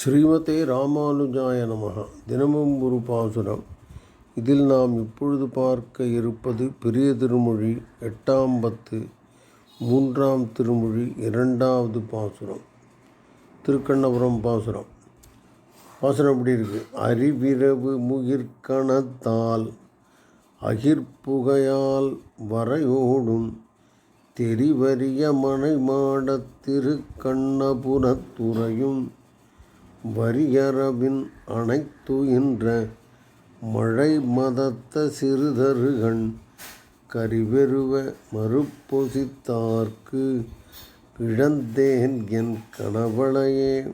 ஸ்ரீமதே ராமானுஜாய நமக தினமும் ஒரு பாசுரம். இதில் நாம் இப்பொழுது பார்க்க இருப்பது பெரிய திருமொழி எட்டாம் பத்து மூன்றாம் திருமொழி இரண்டாவது பாசுரம். திருக்கண்ணபுரம் பாசுரம். பாசுரம் எப்படி இருக்குது அறிவிரவு முகிர்கணத்தால் அகிர்ப்புகையால் வரையோடும் தெரிவரிய மனை மாட திருக்கண்ணபுரத்துறையும் வரியரவின் அனைத்துயின்ற மழை மதத்த சிறுதருகண் கரிவெருவ மறுப்பொசித்தார்க்கு இழந்தேன் என் கணவளையே.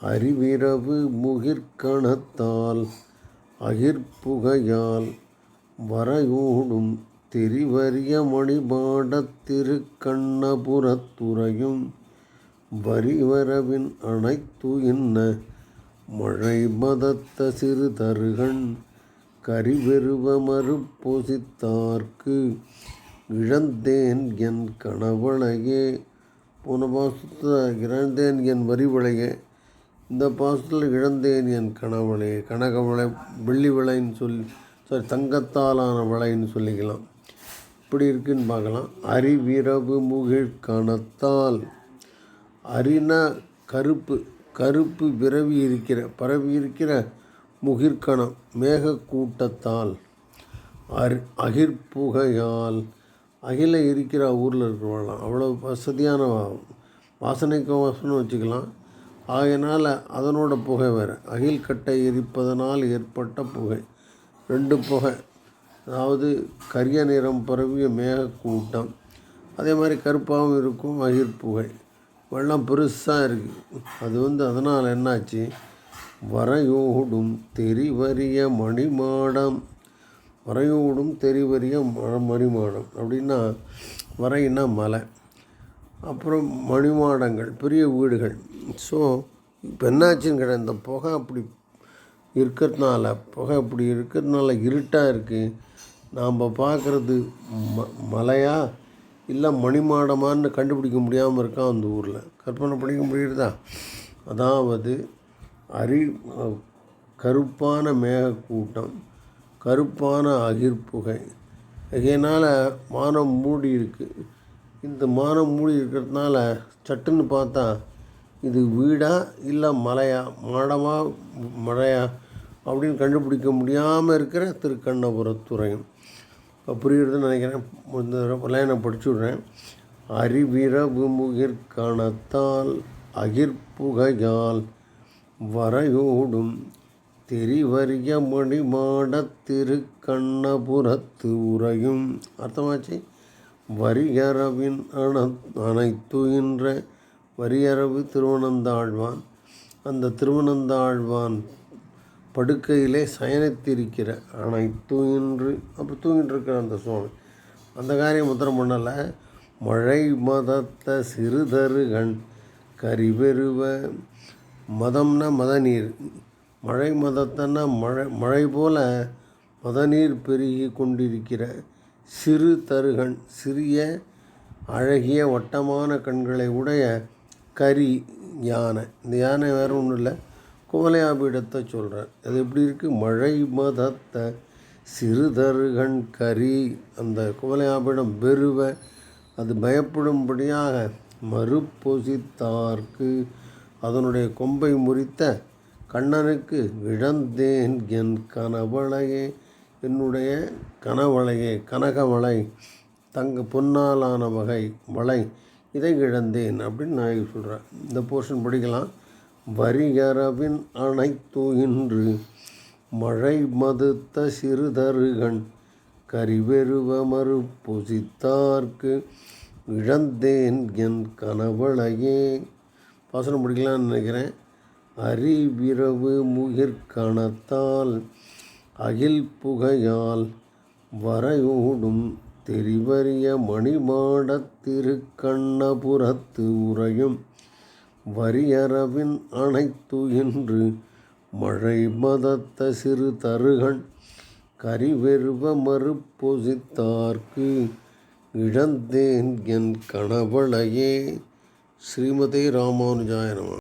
அறிவிரவு முகிர்கணத்தால் அகிர்ப்புகையால் வரையோடும் தெரிவரிய மணிபாடத் திருக்கண்ணபுரத்துறையும் வரிவரவின் அனைத்து என்ன மழை மதத்த சிறு தருகண் கரிவெருவ மறுப்பொசித்தார்க்கு இழந்தேன் என் கணவளையே போன பாசத்தில் இழந்தேன் என் வரிவளையே இந்த பாசத்தில் இழந்தேன் என் கணவளையே கனகவளை வெள்ளி விளைன்னு சொல்லி சாரி தங்கத்தாலான வளைன்னு சொல்லிக்கலாம். இப்படி இருக்குன்னு பார்க்கலாம். அறிவிரவு முகிழ் கணத்தால் அரினா கருப்பு கருப்பு விரவி இருக்கிற பரவி இருக்கிற முகிர்கணம் மேகக்கூட்டத்தால். அர் அகிர்ப்புகையால் அகில இருக்கிற ஊரில் இருக்கிறவங்களாம் அவ்வளோ வசதியான வாசனைக்கு வாசனை வச்சுக்கலாம். ஆகையினால் அதனோட புகை வேறு. அகில் கட்டை எரிப்பதனால் ஏற்பட்ட புகை. ரெண்டு புகை. அதாவது கரிய நிறம் பரவிய மேகக்கூட்டம். அதே மாதிரி கருப்பாகவும் இருக்கும் அகிர் புகை. வெள்ளம் பெருசாக இருக்குது அது வந்து அதனால் என்னாச்சு? வரையோடும் தெரிவரிய மணிமாடம். வரையோடும் தெரிவரிய ம மணிமாடம். அப்படின்னா வரைன்னா மலை. அப்புறம் மணிமாடங்கள் பெரிய வீடுகள். ஸோ இப்போ என்னாச்சுன்னு கிடையாது இந்த புகை அப்படி இருக்கிறதுனால புகை அப்படி இருக்கிறதுனால இருட்டாக இருக்குது நாம் பார்க்குறது ம மலையாக இல்லை மணிமாடமான்னு கண்டுபிடிக்க முடியாமல் இருக்கான் அந்த ஊரில்? கற்பனை பண்ணிக்க முடியுறதா அதாவது அரி கருப்பான மேகக்கூட்டம் கருப்பான அகிர்ப்புகை. இதனால் மானம் மூடி இருக்குது இந்த மானம் மூடி இருக்கிறதுனால சட்டுன்னு பார்த்தா இது வீடா இல்லை மலையா? மாடமாக மழையா? அப்படின்னு கண்டுபிடிக்க முடியாமல் இருக்கிற திருக்கண்ணபுரத்துறையும். புரியுறதுன்னு நினைக்கிறேன். இந்த லைனை படிச்சு விட்றேன். அறிவிரவு முகிர் கணத்தால் அகிர்ப்புகையால் வரையோடும் தெரிவரிய மணிமாடத் திருக்கண்ணபுரத்து உரையும். அர்த்தமாச்சு? வரியரவின் அண அனைத்துகின்ற வரியரவு திருவனந்தாழ்வான். அந்த திருவனந்தாழ்வான் படுக்கையிலே சயனித்திருக்கிற ஆனால் தூங்கின்று அப்போ தூங்கிட்டு இருக்கிற அந்த சுவாமி. அந்த காரியம் முத்திரம் பண்ணலை. மழை மதத்த சிறுதருகண் கரிபெருவ மதம்னா மதநீர். மழை மதத்தன்னா மழை மழை போல மதநீர் பெருகி கொண்டிருக்கிற சிறு தருகண் சிறிய அழகிய வட்டமான கண்களை உடைய கரி யானை இந்த யானை வேறு ஒன்றும் இல்லை. குவலையாபீடத்தை சொல்கிறார் அது எப்படி இருக்குது மழை மதத்தை சிறுதருகன் கரி அந்த குவலையாபீடம் பெருவ அது பயப்படும்படியாக மறுப்பொசித்தார்க்கு. அதனுடைய கொம்பை முறித்த கண்ணனுக்கு இழந்தேன் என் கனவளையே என்னுடைய கனவளையே கனகவளை தங்க பொன்னாலான வகை வளை இதை இழந்தேன் அப்படின்னு நான் சொல்கிறேன் இந்த போர்ஷன் படிக்கலாம். வரியரவின் அனைத்து இன்று மழை மதுத்த சிறுதருகண் கரிவெருவ மறுப்புசித்தார்க்கு இழந்தேன் என் கனவளையே. பாசனம் முடிக்கலாம்னு நினைக்கிறேன். அறிவிரவு முகிர்கணத்தால் அகில் புகையால் வரையூடும் தெரிவறிய மணிமாடத் திருக்கண்ணபுரத்து உரையும் வரியரவின் அனைத்து என்று மழை மதத்த சிறு தருகண் கரிவெருவ மறுப்பொசித்தார்க்கு இழந்தேன் என் கணவளையே ஸ்ரீமதே ராமானுஜாய நம.